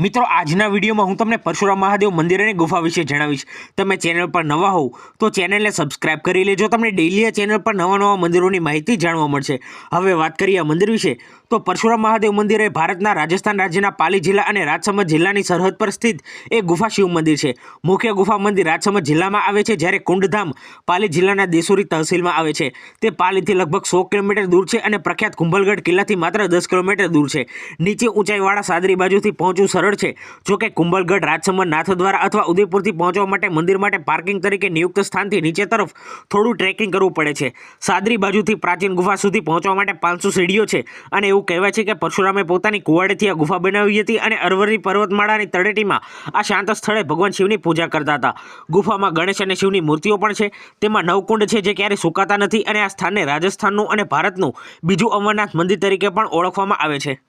મિત્રો, આજના વિડીયોમાં હું તમને પરશુરામ મહાદેવ મંદિર અને ગુફા વિશે જણાવીશ. તમે ચેનલ પર નવા હોવ તો ચેનલને સબસ્ક્રાઇબ કરી લેજો. તમને ડેઇલી ચેનલ પર નવા નવા મંદિરોની માહિતી જાણવા મળશે. હવે વાત કરીએ આ મંદિર વિશે. તો પરશુરામ મહાદેવ મંદિર એ ભારતના રાજસ્થાન રાજ્યના પાલી જિલ્લા અને રાજસમંદ જિલ્લાની સરહદ પર સ્થિત એ ગુફા શિવ મંદિર છે. મુખ્ય ગુફા મંદિર રાજસમંદ જિલ્લામાં આવે છે, જ્યારે કુંડધામ પાલી જિલ્લાના દેસુરી તહસીલમાં આવે છે. તે પાલીથી લગભગ સો કિલોમીટર દૂર છે અને પ્રખ્યાત કુંભલગઢ કિલ્લાથી માત્ર દસ કિલોમીટર દૂર છે. નીચે ઊંચાઈવાળા સાદરી બાજુથી પહોંચવું સરળ છે. જો કે કુંભલગઢ રાજસમંદ નાથદ્વારા અથવા ઉદયપુરથી પહોંચવા માટે મંદિર માટે પાર્કિંગ તરીકે નિયુક્ત સ્થાનથી નીચે તરફ થોડું ટ્રેકિંગ કરવું પડે છે. સાદરી બાજુથી પ્રાચીન ગુફા સુધી પહોંચવા માટે પાંચસો સીડીઓ છે અને એવું કહેવાય છે કે પરશુરામે પોતાની કુવાડેથી આ ગુફા બનાવી હતી અને અરવરી પર્વતમાળાની તળેટીમાં આ શાંત સ્થળે ભગવાન શિવની પૂજા કરતા હતા. ગુફામાં ગણેશ અને શિવની મૂર્તિઓ પણ છે. તેમાં નવકુંડ છે જે ક્યારેય સુકાતા નથી અને આ સ્થાનને રાજસ્થાનનું અને ભારતનું બીજું અમરનાથ મંદિર તરીકે પણ ઓળખવામાં આવે છે.